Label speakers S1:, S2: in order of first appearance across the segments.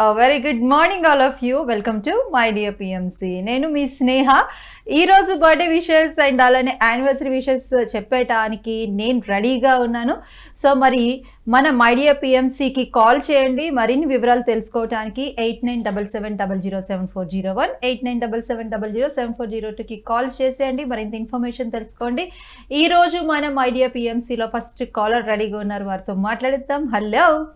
S1: Very good morning all of you welcome to my dear PMC నేను మీ స్నేహ. ఈరోజు birthday wishes and అలానే anniversary wishes చెప్పేటానికి నేను రెడీగా ఉన్నాను. సో మరి మన మై పిఎంసికి కాల్ చేయండి. మరిన్ని వివరాలు తెలుసుకోవడానికి eight nine double seven double zero seven four zero one eight nine double seven double zero seven four zero టూకి కాల్ చేసేయండి. మరింత ఇన్ఫర్మేషన్ తెలుసుకోండి. ఈరోజు మన మైడియా పిఎంసిలో ఫస్ట్ కాలర్ రెడీగా ఉన్నారు. వారితో మాట్లాడిద్దాం. Hello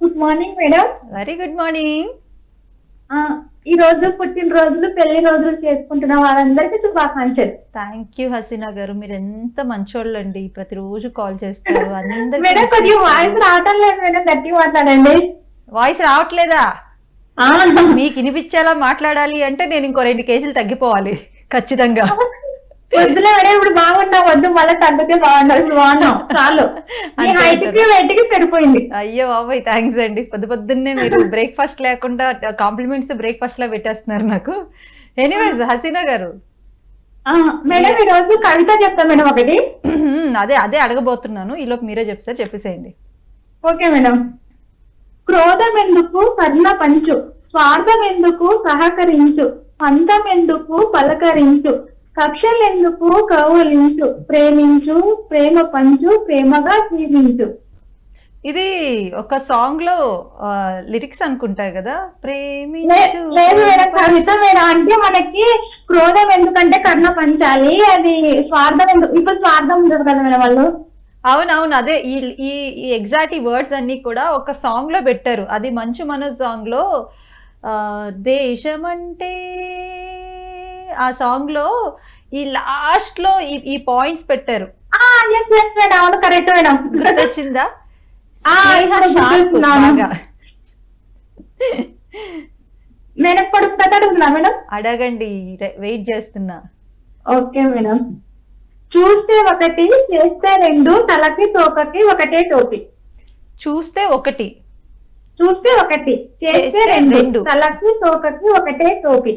S2: good morning madam
S1: very good morning
S2: ఈ రోజు పుట్టినరోజులు పెళ్ళి రోజులు చేసుకుంటున్న వాళ్ళందరికీ శుభాకాంక్షలు.
S1: థ్యాంక్ యూ హసీనా గారు. మీరు ఎంత మంచోళ్ళు అండి ప్రతిరోజు కాల్ చేస్తారు.
S2: మేడం కొద్దిగా వాయిస్ రావటం లేదు మేడం. గట్టి మాట్లాడండి.
S1: వాయిస్ రావట్లేదా? మీకు వినిపించేలా మాట్లాడాలి అంటే నేను ఇంకో రెండు కేజీలు తగ్గిపోవాలి. ఖచ్చితంగా.
S2: వద్దులే మేడం ఇప్పుడు బాగున్నాం వద్దు మళ్ళీ తగ్గితే బాగుండాలి ఇప్పుడు బాగున్నాం చాలు సరిపోయింది.
S1: అయ్యో బాబాయ్ థ్యాంక్స్ అండి. పొద్దు పొద్దున్నే మీరు బ్రేక్ఫాస్ట్ లేకుండా కాంప్లిమెంట్స్ బ్రేక్ఫాస్ట్ లా పెట్టేస్తున్నారు నాకు. ఎనీవేస్ హసీనా గారు.
S2: మేడం ఈ రోజు కవిత చెప్తా మేడం ఒకటి.
S1: అదే అదే అడగబోతున్నాను. ఈలోపు మీరే చెప్తారు చెప్పేసేయండి.
S2: Okay madam. క్రోధం ఎందుకు కర్ణ పంచు. స్వార్థం ఎందుకు సహకరించు. పంతం ఎందుకు పలకరించు. కక్షలెందుకు కౌలించు ప్రేమించు ప్రేమ పంచు ప్రేమగా జీవించు.
S1: ఇది ఒక సాంగ్లో లిరిక్స్ అనుకుంటా కదా? ప్రేమించు
S2: కవిత అంటే మనకి క్రోధం ఎందుకంటే కర్ణ పంచాలి అది స్వార్థం ఎందుకు ఇప్పుడు స్వార్థం ఉండదు కదా మేడం వాళ్ళు?
S1: అవునవును అదే ఈ ఈ ఎగ్జాక్ట్ ఈ వర్డ్స్ అన్ని కూడా ఒక సాంగ్లో పెట్టారు. అది మంచు మన సాంగ్లో ఆ, దేశమంటే ఆ సాంగ్లో ఈ లాస్ట్లో ఈ పాయింట్స్ పెట్టారు.
S2: అవును కరెక్ట్ మేడం
S1: గుర్తొచ్చిందా?
S2: ఇప్పుడు. మేడం
S1: అడగండి వెయిట్ చేస్తున్నా.
S2: Okay madam. చూస్తే ఒకటి చేస్తే రెండు తలకి తోకకి ఒకటే టోపీ.
S1: చూస్తే ఒకటి.
S2: చూస్తే ఒకటి చేస్తే రెండు. తలకి తోకకి ఒకటే టోపీ.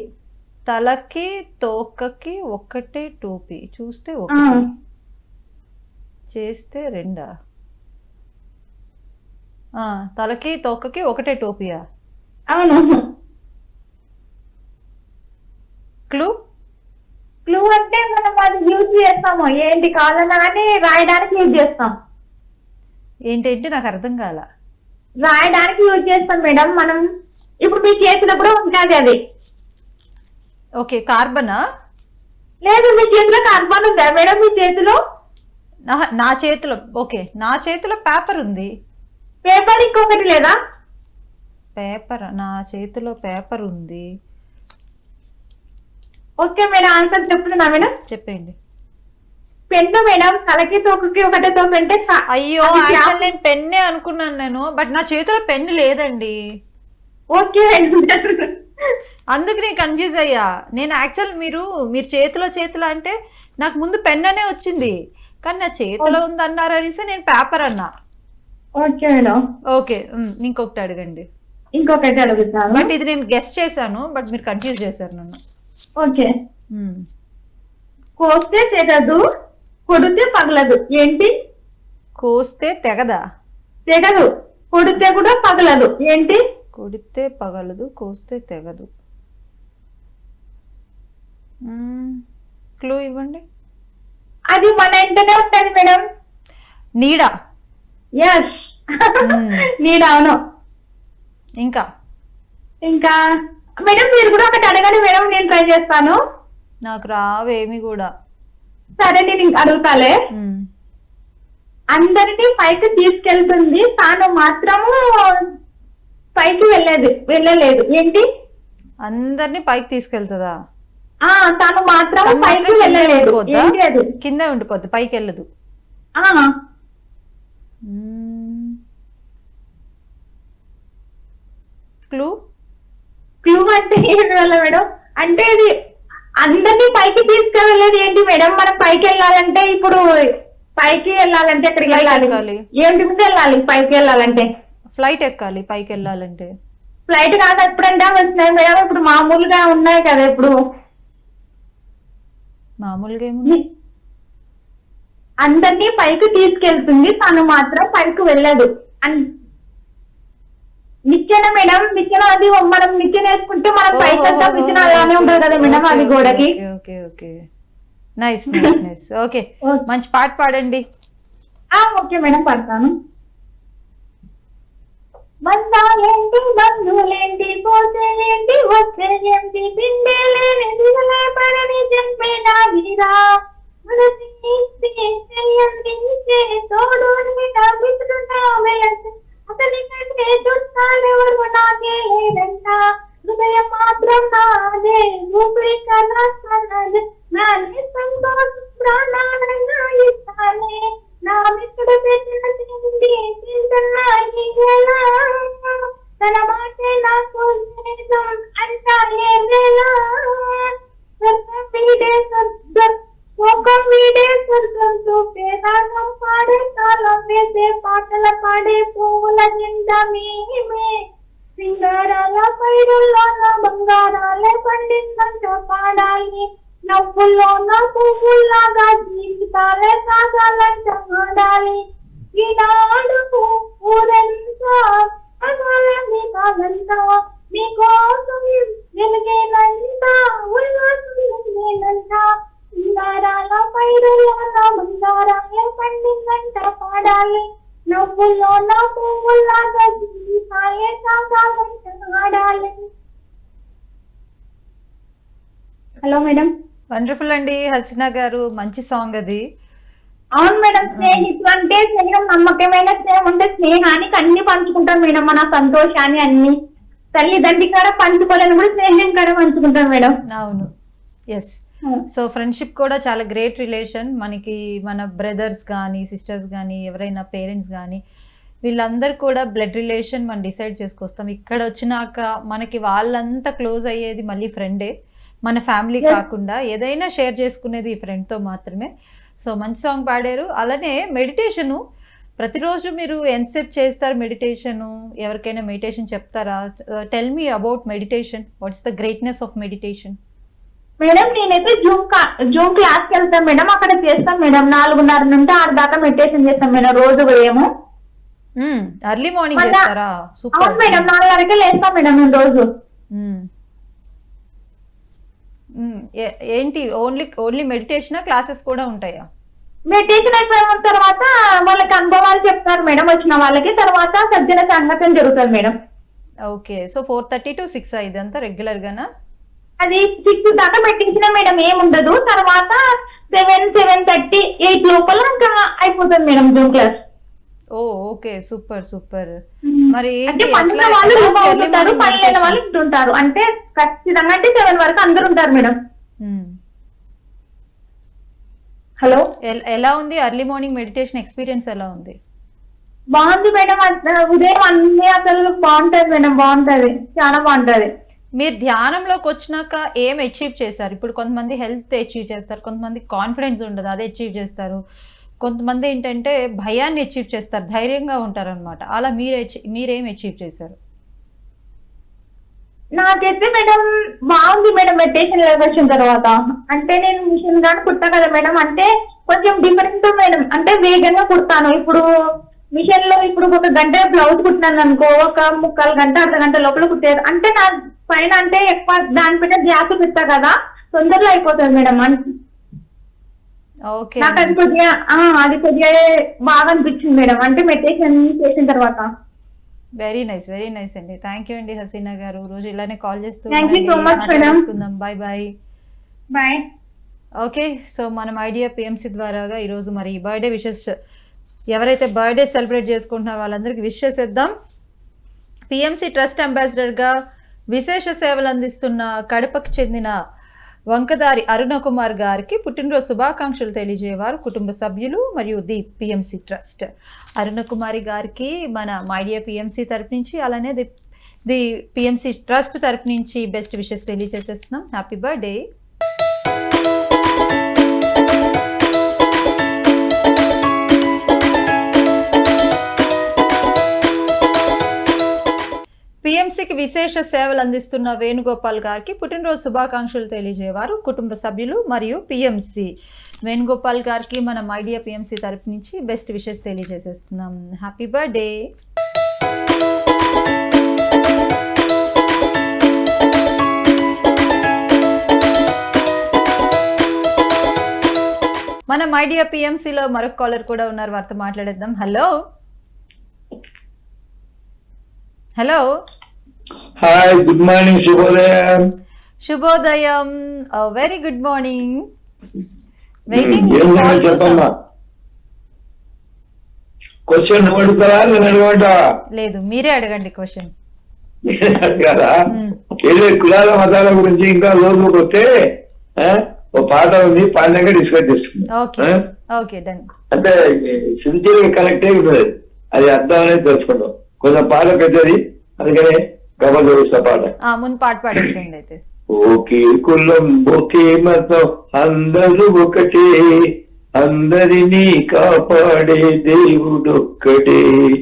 S1: తలకి తోకకి ఒక్కటే టోపీ. చూస్తే
S2: ఆ,
S1: ఒకటి. చేస్తే రెండా? ఆ, తలకి తోకకి ఒకటే టోపియా?
S2: అవును.
S1: క్లూ?
S2: క్లూ అంటే మనం అది యూజ్ చేస్తాము. ఏంటి కావాలన్నా కానీ రాయడానికి యూజ్ చేస్తాం.
S1: ఏంటంటే నాకు అర్థం కాల.
S2: రాయడానికి యూజ్ చేస్తాం మేడం. మనం ఇప్పుడు మీ చేతిలో కూడా ఉంటుంది అది.
S1: ఓకే కార్బనా?
S2: లేదు మీ చేతిలో కార్బన్ ఉందా? మేడం మీ చేతిలో?
S1: నా చేతిలో ఓకే నా చేతిలో పేపర్ ఉంది.
S2: పేపర్ ఇంకొకటి లేదా?
S1: పేపర్ నా చేతిలో పేపర్ ఉంది.
S2: ఓకే మేడం ఆన్సర్ చెప్తున్నా మేడం?
S1: చెప్పండి
S2: పెన్ను మేడం తలకి తోకకి ఒకటే తోక అంటే
S1: అయ్యో నేను పెన్నే అనుకున్నాను నేను బట్ నా చేతిలో పెన్ను లేదండి.
S2: ఓకే
S1: అందుకు నేను కన్ఫ్యూజ్ అయ్యా. నేను యాక్చువల్ మీరు మీరు చేతిలో చేతిలో అంటే నాకు ముందు పెన్ అనే వచ్చింది. కానీ నా చేతిలో ఉంది అన్నారు అనేసి నేను పేపర్ అన్నా.
S2: Okay madam.
S1: ఓకే ఇంకొకటి అడగండి.
S2: ఇంకొకటి అడుగుతాను
S1: బట్ ఇది నేను గెస్ట్ చేశాను బట్ మీరు కన్ఫ్యూజ్ చేశారు నన్ను.
S2: ఓకే. కోస్తే తెగదు కొడితే పగలదు. ఏంటి?
S1: కోస్తే తెగదా?
S2: తెగదు. కొడితే కూడా పగలదు. ఏంటి?
S1: కొడితే పగలదు కోస్తే తెగదు. క్లూ ఇవ్వండి.
S2: అది మన ఇంటనే ఉంటది మేడం?
S1: నీడ?
S2: ఎస్. నేను అవును.
S1: ఇంకా?
S2: ఇంకా? మేడం మీరు కూడా ఒకటి అడగండి మేడం నేను ట్రై చేస్తాను.
S1: నాకు రావేమి కూడా.
S2: సరే నేను ఇంక అడుగుతాలే. అందరినీ పైకి తీసుకెళ్తుంది తాను మాత్రము పైకి వెళ్ళలేదు వెళ్ళలేదు. ఏంటి?
S1: అందరినీ పైకి తీసుకెళ్తుందా?
S2: తాను మాత్రం పైకి వెళ్ళలేదు.
S1: కిందే ఉండిపోద్ది పైకి వెళ్ళదు. క్లూ?
S2: క్లూ అంటే ఏంటి మేడం? అంటే ఇది అందరినీ పైకి తీసుకెళ్ళలేదు ఏంటి మేడం? మనం పైకి వెళ్ళాలంటే ఇప్పుడు పైకి వెళ్ళాలంటే ఎక్కడికి వెళ్ళాలి. ఏంటి మీద వెళ్ళాలి? పైకి వెళ్ళాలంటే.
S1: ఫ్లైట్ ఎక్కాలి పైకి వెళ్ళాలంటే.
S2: ఫ్లైట్ కాదు ఎప్పుడంటే వచ్చినాయి మేడం. ఇప్పుడు మామూలుగా ఉన్నాయి కదా ఇప్పుడు.
S1: మామూలుగా ఏముంది?
S2: అందరినీ పైకి తీసుకెళ్తుంది తను మాత్రం పైకి వెళ్ళదు. నిచ్చెన మేడం నిచ్చెన అది మనం నిచ్చెన వేసుకుంటే మనం పైకి నిచ్చెన అలానే ఉంటుంది కదా మేడం అది గోడకి.
S1: Okay okay nice nice okay. మంచి పాట పాడండి.
S2: ఓకే మేడం పడతాను. బంధాలేంటి బంధువులేంటి పోతేలేంటి వచ్చేలేంటి పిండేలేని దిగలే పడని చెప్పేనా మనసి తోడు నీట అతని కంటే చుట్టాలెవరు నాకే లేదంట హృదయం మాత్రం నాదే ఊపిరి కన్నా సన్నదే. నా సంతోషం ప్రాణాలన్నా ఇస్తానే. నా మిత్రుడు పెట్టిన తిండి పండిందంట పాడాలి? జీవితాలే సాగాలంట హలో మేడం.
S1: వండర్ఫుల్ అండి హసీనా గారు మంచి సాంగ్ అది.
S2: అవును మేడం స్నేహితులు అంటే స్నేహం నమ్మకమైన స్నేహం అంటే స్నేహానికి అన్ని పంచుకుంటాం మేడం మన సంతోషాన్ని అన్ని. తల్లిదండ్రి కాడ పంచుకోలేని కూడా స్నేహం కాడ పంచుకుంటాం మేడం.
S1: అవును. ఎస్ సో ఫ్రెండ్షిప్ కూడా చాలా గ్రేట్ రిలేషన్. మనకి మన బ్రదర్స్ కానీ సిస్టర్స్ కానీ ఎవరైనా పేరెంట్స్ కానీ వీళ్ళందరూ కూడా బ్లడ్ రిలేషన్ మనం డిసైడ్ చేసుకొస్తాం. ఇక్కడ వచ్చినాక మనకి వాళ్ళంతా క్లోజ్ అయ్యేది మళ్ళీ ఫ్రెండే. మన ఫ్యామిలీ. కాకుండా ఏదైనా షేర్ చేసుకునేది ఈ ఫ్రెండ్తో మాత్రమే. సో మంచి సాంగ్ పాడారు. అలానే మెడిటేషను. ప్రతిరోజు మీరు ఎంతసేపు చేస్తారు మెడిటేషను? ఎవరికైనా మెడిటేషన్ చెప్తారా? Tell me about meditation. What's the greatness of meditation.
S2: Madam నేనైతే జూమ్ జూమ్ క్లాస్కి వెళ్తాం మేడం. అక్కడ చేస్తాం మేడం. నాలుగున్నర నుండి ఆరు దాకా మెడిటేషన్ చేస్తాం మేడం రోజు ఉదయము.
S1: అర్లీ మార్నింగ్ చేస్తారా? సూపర్
S2: మేడం నాలుగున్నరకే లేస్తాం మేడం నేను రోజు.
S1: ఏంటి? ఓన్లీ ఓన్లీ మెడిటేషన్ క్లాసెస్ కూడా ఉంటాయా?
S2: మెడిటేషన్ అయిపోయిన తర్వాత వాళ్ళకి అనుభవాలు చెప్తారు మేడం వచ్చిన వాళ్ళకి. తర్వాత సజ్జన సంగతం జరుగుతుంది madam.
S1: Okay. So four thirty to six ఇదంతా రెగ్యులర్ గానా?
S2: అది సిక్స్ దాకా పెట్టించిన మేడం ఏముండదు. తర్వాత సెవెన్ సెవెన్ థర్టీ ఎయిట్ లోపల ఇంకా అయిపోతుంది madam zoom class.
S1: Oh okay super super. మరి
S2: అంటే వాళ్ళు? వాళ్ళు ఇట్లుంటారు అంటే ఖచ్చితంగా అంటే సెవెన్ వరకు అందరు ఉంటారు మేడం. హలో?
S1: ఎల్- ఉంది ఎర్లీ మార్నింగ్ మెడిటేషన్ ఎక్స్పీరియన్స్ ఎలా ఉంది?
S2: బాగుంది మేడం. ఉదయం అన్ని అసలు బాగుంటది మేడం బాగుంటది. చాలా బాగుంటది.
S1: మీరు ధ్యానంలోకి వచ్చినాక ఏం అచీవ్ చేశారు? ఇప్పుడు కొంతమంది హెల్త్ అచీవ్ చేస్తారు కొంతమంది కాన్ఫిడెన్స్ ఉండదు అది అచీవ్ చేస్తారు. కొంతమంది ఏంటంటే భయాన్ని అచీవ్ చేస్తారు ధైర్యంగా ఉంటారు అనమాట అలా మీరు మీరేం అచీవ్ చేశారు?
S2: నాకైతే మేడం బాగుంది మేడం మెడిటేషన్ లెవెల్ వచ్చిన తర్వాత. అంటే నేను మిషన్ గాని కుట్టా కదా మేడం అంటే కొంచెం డిఫరెంట్ మేడం అంటే వేగంగా కుడతాను. ఇప్పుడు మిషన్లో ఇప్పుడు ఒక గంట బ్లౌజ్ కుట్టినాను అనుకో ఒక ముక్కాలు గంట అర్ధ గంట లోపల కుట్టేది. అంటే నా పైన అంటే ఎక్కువ దానిపైన ధ్యాస పెట్టా కదా తొందరలో అయిపోతుంది మేడం
S1: ఓకే.
S2: నాకు అది కొద్దిగా అది కొద్దిగా బాగా అనిపించింది మేడం. అంటే మెడిటేషన్ చేసిన తర్వాత.
S1: వెరీ నైస్ వెరీ నైస్ అండి. థ్యాంక్ యూ అండి హసీనా గారు. రోజు ఇలానే కాల్ చేస్తూ. Bye bye
S2: bye
S1: okay so మనం ఐడియా పిఎంసి ద్వారాగా ఈరోజు మరి బర్త్డే విషెస్ ఎవరైతే బర్త్డే సెలబ్రేట్ చేసుకుంటున్నారో వాళ్ళందరికీ విష్ చేసేద్దాం. పిఎంసి ట్రస్ట్ అంబాసిడర్గా విశేష సేవలు అందిస్తున్న కడపకు చెందిన వంకదారి అరుణకుమార్ గారికి పుట్టినరోజు శుభాకాంక్షలు తెలియజేవారు కుటుంబ సభ్యులు మరియు ది పిఎంసి ట్రస్ట్. అరుణకుమారి గారికి మన మైడియా పిఎంసి తరపు నుంచి అలానే ది ది పిఎంసి ట్రస్ట్ తరపు నుంచి బెస్ట్ విషెస్ తెలియజేసేస్తున్నాం. Happy birthday. విశేష సేవలు అందిస్తున్న వేణుగోపాల్ గారికి పుట్టినరోజు శుభాకాంక్షలు తెలియజేవారు కుటుంబ సభ్యులు మరియు పిఎంసి. వేణుగోపాల్ గారికి మనం ఐడియా పిఎంసి తరపు నుంచి బెస్ట్ విషెస్ తెలియజేసేస్తున్నాం. హ్యాపీ బర్త్డే మనం ఐడియా పిఎంసిలో మరొక కాలర్ కూడా ఉన్నారు. వారితో మాట్లాడేద్దాం. Hello hello
S3: hi good morning శుభోదయం
S1: శుభోదయం వెరీ గుడ్ మార్నింగ్ వెయిటింగ్
S3: చెప్పమ్మా? క్వశ్చన్ నువ్వు అడుగుతావా నేను అడగమంటావా?
S1: లేదు మీరే అడగండి క్వశ్చన్ మ్మ్.
S3: ఏదో కులాల మతాల గురించి ఇంకా రోజుకి వస్తే ఓ పాట ఉంది పాడినాక డిస్కస్ చేసుకుందాం. అంటే సిన్సియర్ కనెక్ట్ అయి ఉంటుంది అది అర్థం అనేది తెలుసుకుందాం కొంచెం పాట పెద్దది అందుకనే తెలుస్తా పాట.
S1: ముందు పాట అయితే.
S3: ఒకే కులం ఒకే మతం అందరూ ఒకటే. అందరినీ కాపాడే దేవుడొక్కడే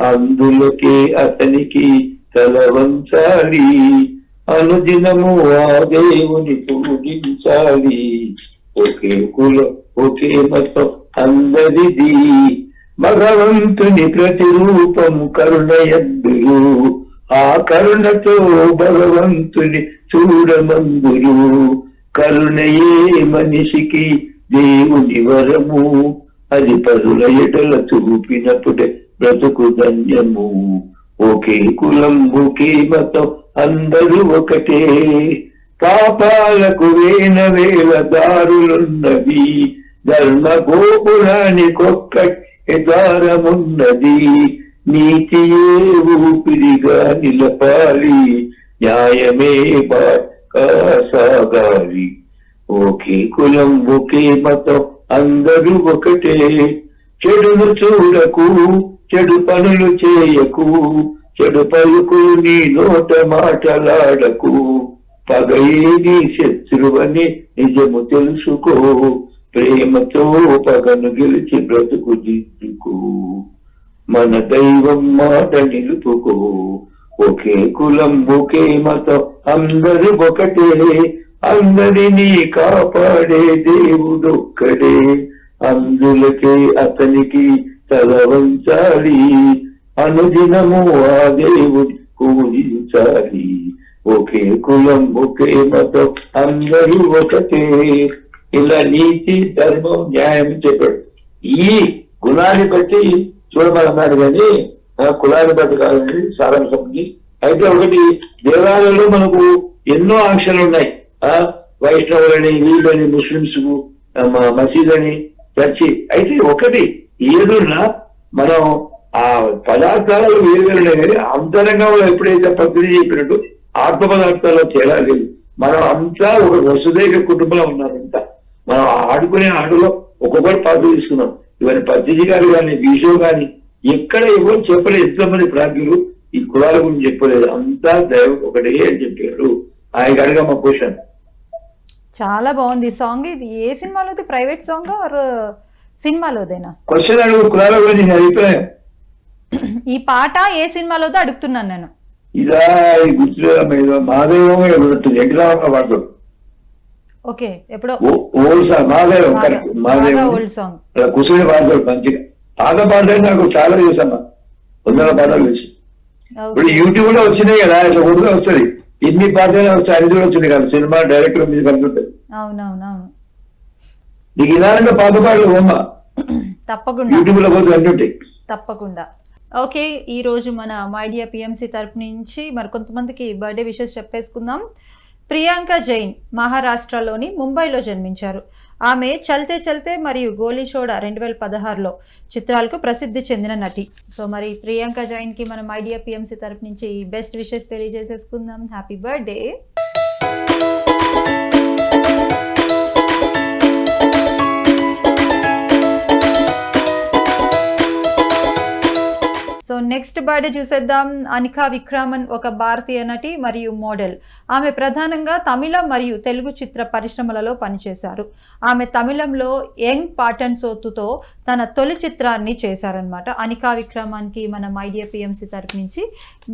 S3: అందులకే అతనికి తల వంచాలి. అనుదినము ఆ దేవుని పూజించాలి. ఒకే కులం ఒకే మతం అందరిది. భగవంతుని ప్రతిరూపం కరుణయందులు ఆ కరుణతో భగవంతుని చూడమందురు. కరుణయే మనిషికి దేవుని వరము. అది పరుల ఎటల చూపినప్పుడే బ్రతుకు ధన్యము. ఒకే కులం ఒకే మతం అందరూ ఒకటే. పాపాలకు వేన వేల దారులున్నవి ధర్మ గోపురానికొక్కటి దారమున్నది నీతియే ఊపిరిగా నిలపాలి న్యాయమే సాగాలి ఒకే కులం ఒకే మతం అందరూ ఒకటే. చెడును చూడకు చెడు పనులు చేయకు చెడు పలుకు నీ నోట మాటలాడకు. పగయే నీ శత్రువని నిజము తెలుసుకో ప్రేమతో పగను గెలిచి బ్రతుకు దిద్దుకో. మన దైవం మాట నిలుపుకో. ఒకే కులం ఒకే మతం అందరూ ఒకటే. అందరినీ కాపాడే దేవుడొక్కడే అందులకే అతనికి తల వంచాలి. అనుదినము ఆ దేవుడి పూజించాలి. ఒకే కులం ఒకే మతం అందరూ ఒకటే. ఇలా నీతి ధర్మం న్యాయం చెప్పాడు. ఈ గుణాన్ని బట్టి చూడమన్నాడు కానీ కులాన్ని బట్టి కాదండి సారాంశంకి. అయితే ఒకటి దేవాలయంలో మనకు ఎన్నో ఆంక్షలు ఉన్నాయి. ఆ వైష్ణవులని వీళ్ళని ముస్లింస్ మసీద్ అని చర్చి. అయితే ఒకటి ఏదున్నా మనం ఆ పదార్థాలు వేరు కానీ అంతరంగంలో ఎప్పుడైతే ప్రకృతి చెప్పినట్టు ఆత్మ పదార్థాల్లో తేడా లేదు. మనం అంతా ఒక వసుదైక కుటుంబంలో ఉన్నారంతా మనం ఆడుకునే ఆటలో ఒక్కొక్కటి పాత్ర తీసుకున్నాం. ఇవన్నీ పత్రిజీ గారు కానీ విషో కానీ ఎక్కడ ఎవరు చెప్పలేదు. ఎంతమంది ప్రాజ్ఞులు ఈ కులాల గురించి చెప్పలేదు. అంతా దైవం ఒకటే అని చెప్పారు. ఆయన అడగా మా క్వశ్చన్.
S1: చాలా బాగుంది. సాంగ్ ఇది ఏ సినిమాలోది? ప్రైవేట్ సాంగ్ ఆర్ సినిమాలోదేనా?
S3: క్వశ్చన్ అడుగు కులాల గురించి అభిప్రాయం.
S1: ఈ పాట ఏ సినిమాలోదో అడుగుతున్నాను నేను.
S3: ఇదా ఈ గుర్తులేదు? మాదేవం ఉంటుంది ఎగ్జామ్ వాడతాడు
S1: ఓకే ఎప్పుడో
S3: ఓల్డ్ మాదేవం
S1: ఓల్డ్ సాంగ్.
S3: పాడతాడు మంచిగా. పాత పాటలు నాకు చాలా చేశాను వందల పాటలు ఇప్పుడు యూట్యూబ్లో వచ్చినాయి కదా ఇట్లా కొడుతూ వస్తుంది. ఎన్ని పాటలు వస్తాయి అది కూడా వచ్చింది కదా సినిమా డైరెక్టర్ మీద కలుగుతుంది
S1: అవునవునవును.
S3: నీకు ఇలాంటి పాత పాటలు బొమ్మ
S1: తప్పకుండా.
S3: యూట్యూబ్లో పోతే అన్నుంటాయి
S1: తప్పకుండా. ఓకే ఈ రోజు మన మైడియా పిఎంసి తరపు నుంచి మరి కొంతమందికి బర్త్డే విషెస్ చెప్పేసుకుందాం. ప్రియాంక జైన్ మహారాష్ట్రలోని ముంబైలో జన్మించారు. ఆమె చల్తే చల్తే మరియు గోలీ చోడా రెండు వేల పదహారులో చిత్రాలకు ప్రసిద్ధి చెందిన నటి. సో మరి ప్రియాంక జైన్కి మనం ఐడియా పిఎంసీ తరపు నుంచి best wishes తెలియజేసేసుకుందాం. Happy birthday! Next birthday చూసేద్దాం. అనికా విక్రమన్ ఒక భారతీయ నటి మరియు మోడల్. ఆమె ప్రధానంగా తమిళ మరియు తెలుగు చిత్ర పరిశ్రమలలో పనిచేశారు. ఆమె తమిళంలో యంగ్ పాటన్ సోతుతో తన తొలి చిత్రాన్ని చేశారనమాట అనికా విక్రమాన్కి మన మైడియా పిఎంసి తరపు నుంచి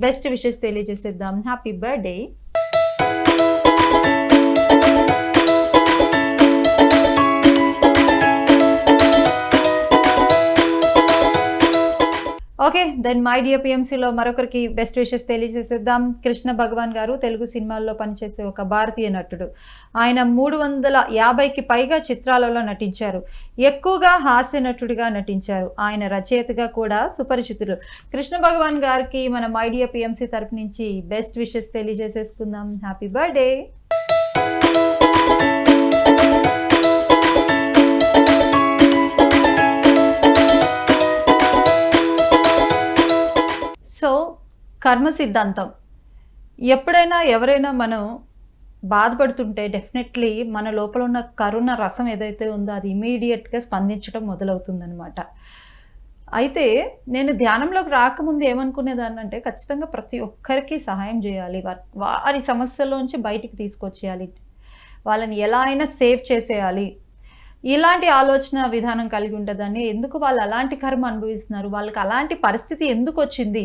S1: best wishes తెలియజేసేద్దాం. Happy birthday okay then my dear పిఎంసీలో మరొకరికి బెస్ట్ విషెస్ తెలియజేసేద్దాం. కృష్ణ భగవాన్ గారు తెలుగు సినిమాల్లో పనిచేసే ఒక భారతీయ నటుడు. ఆయన మూడు వందల యాభైకి పైగా చిత్రాలలో నటించారు. ఎక్కువగా హాస్య నటుడిగా నటించారు. ఆయన రచయితగా కూడా సుపరిచితులు. కృష్ణ భగవాన్ గారికి మన మై డియర్ పిఎంసీ తరపు నుంచి బెస్ట్ విషెస్ తెలియజేసేసుకుందాం. హ్యాపీ బర్త్డే కర్మ సిద్ధాంతం. ఎప్పుడైనా ఎవరైనా మనం బాధపడుతుంటే డెఫినెట్లీ మన లోపల ఉన్న కరుణ రసం ఏదైతే ఉందో అది ఇమీడియట్గా స్పందించడం మొదలవుతుందనమాట అయితే నేను ధ్యానంలోకి రాకముందు ఏమనుకునేదాన్ని అంటే ఖచ్చితంగా ప్రతి ఒక్కరికి సహాయం చేయాలి. వారి వారి సమస్యల్లోంచి బయటికి తీసుకొచ్చేయాలి. వాళ్ళని ఎలా అయినా సేవ్ చేసేయాలి. ఇలాంటి ఆలోచన విధానం కలిగి ఉండేదాన్ని. ఎందుకు వాళ్ళు అలాంటి కర్మ అనుభవిస్తున్నారు? వాళ్ళకి అలాంటి పరిస్థితి ఎందుకు వచ్చింది?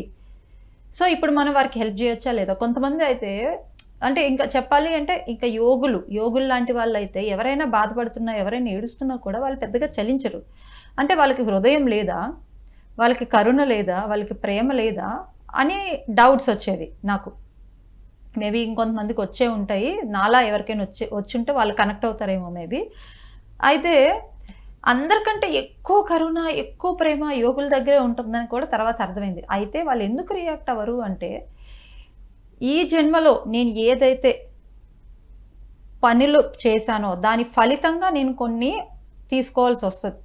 S1: సో ఇప్పుడు మనం వారికి హెల్ప్ చేయొచ్చా లేదా? కొంతమంది అయితే అంటే ఇంకా చెప్పాలి అంటే ఇంకా యోగులు యోగులు లాంటి వాళ్ళు అయితే ఎవరైనా బాధపడుతున్నా ఎవరైనా ఏడుస్తున్నా కూడా వాళ్ళు పెద్దగా చలించరు. అంటే వాళ్ళకి హృదయం లేదా? వాళ్ళకి కరుణ లేదా? వాళ్ళకి ప్రేమ లేదా? అని డౌట్స్ వచ్చేవి నాకు. మేబీ ఇంకొంతమందికి వచ్చే ఉంటాయి. నాలా ఎవరికైనా వచ్చే ఉంటే వాళ్ళు కనెక్ట్ అవుతారేమో మేబీ. అయితే అందరికంటే ఎక్కువ కరుణ ఎక్కువ ప్రేమ యోగుల దగ్గరే ఉంటుందని కూడా తర్వాత అర్థమైంది. అయితే వాళ్ళు ఎందుకు రియాక్ట్ అవ్వరు అంటే ఈ జన్మలో నేను ఏదైతే పనులు చేశానో దాని ఫలితంగా నేను కొన్ని తీసుకోవాల్సి వస్తుంది.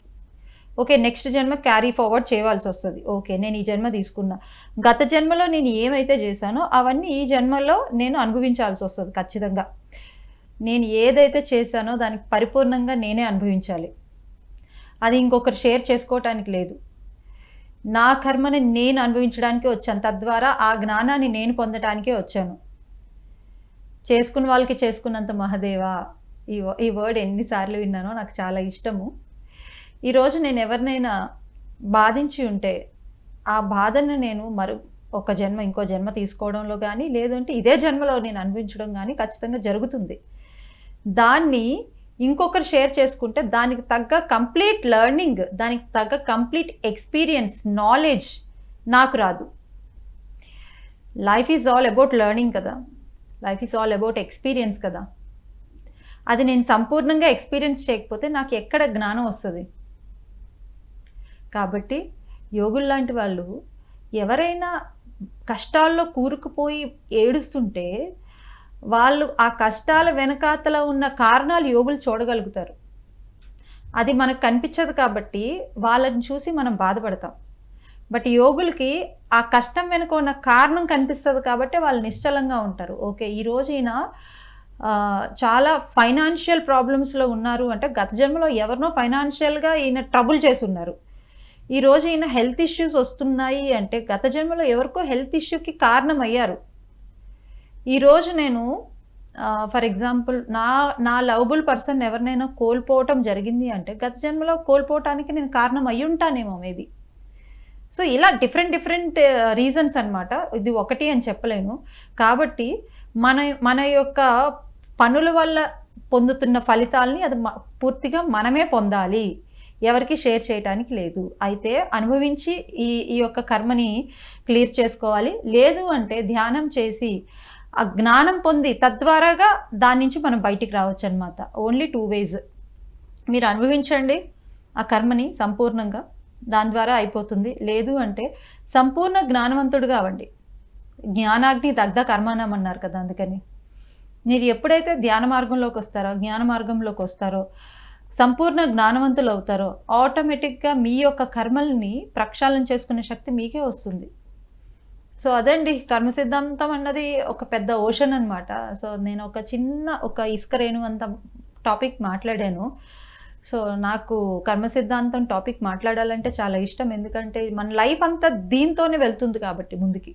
S1: ఓకే నెక్స్ట్ జన్మ క్యారీ ఫార్వర్డ్ చేయవలసి వస్తుంది. ఓకే నేను ఈ జన్మ తీసుకున్నా. గత జన్మలో నేను ఏమైతే చేశానో అవన్నీ ఈ జన్మలో నేను అనుభవించాల్సి వస్తుంది ఖచ్చితంగా. నేను ఏదైతే చేశానో దానికి పరిపూర్ణంగా నేనే అనుభవించాలి. అది ఇంకొకరు షేర్ చేసుకోవటానికి లేదు. నా కర్మని నేను అనుభవించడానికి వచ్చాను. తద్వారా ఆ జ్ఞానాన్ని నేను పొందటానికే వచ్చాను. చేసుకున్న వాళ్ళకి చేసుకున్నంత మహదేవా ఈ ఈ వర్డ్ ఎన్నిసార్లు విన్నానో నాకు చాలా ఇష్టము. ఈరోజు నేను ఎవరినైనా బాధించి ఉంటే ఆ బాధను నేను మరు ఒక జన్మ ఇంకో జన్మ తీసుకోవడంలో కానీ లేదంటే ఇదే జన్మలో నేను అనుభవించడం కానీ ఖచ్చితంగా జరుగుతుంది. దాన్ని ఇంకొకరు షేర్ చేసుకుంటే దానికి తగ్గ కంప్లీట్ లెర్నింగ్ దానికి తగ్గ కంప్లీట్ ఎక్స్పీరియన్స్ నాలెడ్జ్ నాకు రాదు. Life is all about learning కదా. Life is all about experience కదా. అది నేను సంపూర్ణంగా ఎక్స్పీరియన్స్ చేయకపోతే నాకు ఎక్కడ జ్ఞానం వస్తుంది? కాబట్టి యోగులు లాంటి వాళ్ళు ఎవరైనా కష్టాల్లో కూరుకుపోయి ఏడుస్తుంటే వాళ్ళు ఆ కష్టాల వెనకాతల ఉన్న కారణాలు యోగులు చూడగలుగుతారు. అది మనకు కనిపించదు కాబట్టి వాళ్ళని చూసి మనం బాధపడతాం. బట్ యోగులకి ఆ కష్టం వెనుక ఉన్న కారణం కనిపిస్తుంది కాబట్టి వాళ్ళు నిశ్చలంగా ఉంటారు. ఓకే ఈ రోజు ఈయన చాలా ఫైనాన్షియల్ ప్రాబ్లమ్స్లో ఉన్నారు అంటే గత జన్మలో ఎవరినో ఫైనాన్షియల్గా ఈయన ట్రబుల్ చేసి ఉన్నారు ఈ రోజు ఈయన హెల్త్ ఇష్యూస్ వస్తున్నాయి అంటే గత జన్మలో ఎవరికో హెల్త్ ఇష్యూకి కారణం అయ్యారు ఈరోజు నేను ఫర్ ఎగ్జాంపుల్ నా నా లవబుల్ పర్సన్ ఎవరినైనా కోల్పోవటం జరిగింది అంటే గత జన్మలో కోల్పోవటానికి నేను కారణం అయి ఉంటానేమో మేబీ సో ఇలా డిఫరెంట్ డిఫరెంట్ రీజన్స్ అన్నమాట. ఇది ఒకటి అని చెప్పలేను. కాబట్టి మన మన యొక్క పనుల వల్ల పొందుతున్న ఫలితాలని అది పూర్తిగా మనమే పొందాలి. ఎవరికి షేర్ చేయడానికి లేదు. అయితే అనుభవించి ఈ ఈ యొక్క కర్మని క్లియర్ చేసుకోవాలి. లేదు అంటే ధ్యానం చేసి ఆ జ్ఞానం పొంది తద్వారాగా దాని నుంచి మనం బయటికి రావచ్చు అనమాట ఓన్లీ టూ వేస్ మీరు అనుభవించండి ఆ కర్మని సంపూర్ణంగా. దాని ద్వారా అయిపోతుంది. లేదు అంటే సంపూర్ణ జ్ఞానవంతుడుగా అవ్వండి జ్ఞానాగ్ని దగ్ధ కర్మానం అన్నారు కదా అందుకని. మీరు ఎప్పుడైతే ధ్యాన మార్గంలోకి వస్తారో జ్ఞాన మార్గంలోకి వస్తారో సంపూర్ణ జ్ఞానవంతులు అవుతారో ఆటోమేటిక్గా మీ యొక్క కర్మల్ని ప్రక్షాళన చేసుకునే శక్తి మీకే వస్తుంది. సో అదండి కర్మ సిద్ధాంతం అన్నది ఒక పెద్ద ఓషన్ అన్నమాట. సో నేను ఒక చిన్న ఒక ఇసుక రేణు అంత టాపిక్ మాట్లాడాను. సో నాకు కర్మ సిద్ధాంతం టాపిక్ మాట్లాడాలంటే చాలా ఇష్టం. ఎందుకంటే మన లైఫ్ అంతా దీంతోనే వెళ్తుంది కాబట్టి ముందుకి.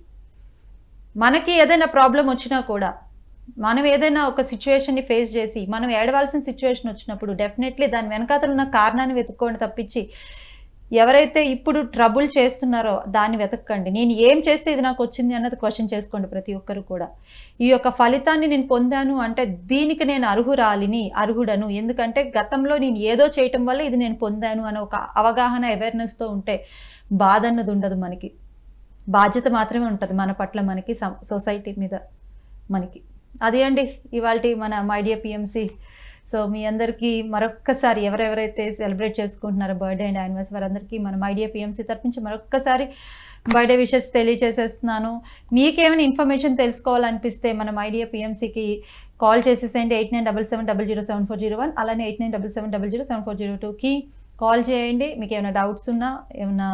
S1: మనకి ఏదైనా ప్రాబ్లం వచ్చినా కూడా మనం ఏదైనా ఒక సిచ్యువేషన్ని ఫేస్ చేసి మనం ఏడవలసిన సిచ్యువేషన్ వచ్చినప్పుడు డెఫినెట్లీ దాని వెనకాతల ఉన్న కారణాన్ని వెతుక్కోండి తప్పించి ఎవరైతే ఇప్పుడు ట్రబుల్ చేస్తున్నారో దాన్ని వెతకండి. నేను ఏం చేస్తే ఇది నాకు వచ్చింది అన్నది క్వశ్చన్ చేసుకోండి ప్రతి ఒక్కరు కూడా. ఈ యొక్క ఫలితాన్ని నేను పొందాను అంటే దీనికి నేను అర్హురాలిని అర్హుడను. ఎందుకంటే గతంలో నేను ఏదో చేయటం వల్ల ఇది నేను పొందాను అనే ఒక అవగాహన అవేర్నెస్తో ఉంటే బాధ అన్నది ఉండదు మనకి. బాధ్యత మాత్రమే ఉంటుంది మన పట్ల మనకి సొసైటీ మీద మనకి. అది అండి ఇవాళ మన మైడియా పిఎంసి సో మీ అందరికీ మరొక్కసారి ఎవరెవరైతే సెలబ్రేట్ చేసుకుంటున్నారో బర్త్డే అండ్ యానివర్సరీ వారందరికీ మనం ఐడియా పిఎంసీ తరపించి మరొక్కసారి బర్త్డే విషెస్ తెలియజేసేస్తున్నాను. మీకేమైనా ఇన్ఫర్మేషన్ తెలుసుకోవాలనిపిస్తే మనం ఐడియా పిఎంసికి కాల్ చేసేసేయండి. Eight nine double seven double zero seven four zero one అలానే eight nine double seven double zero seven four zero టూకి కాల్ చేయండి. మీకు ఏమైనా డౌట్స్ ఉన్నా ఏమైనా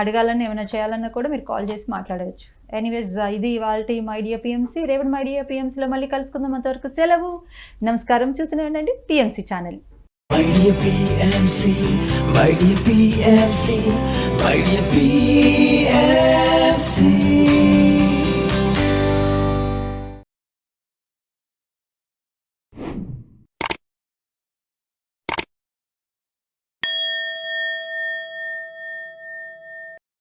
S1: అడగాలన్నా ఏమైనా చేయాలన్నా కూడా మీరు కాల్ చేసి మాట్లాడవచ్చు. ఎనీవేస్ uh, ఇది ఇవాళ మైడియా పిఎంసీ రేపటి మైడియా పిఎంసీలో మళ్ళీ కలుసుకుందాం అంతవరకు సెలవు. నమస్కారం చూసిన ఉండండి PMC channel.
S4: My dear PMC, my dear PMC, my dear PMC.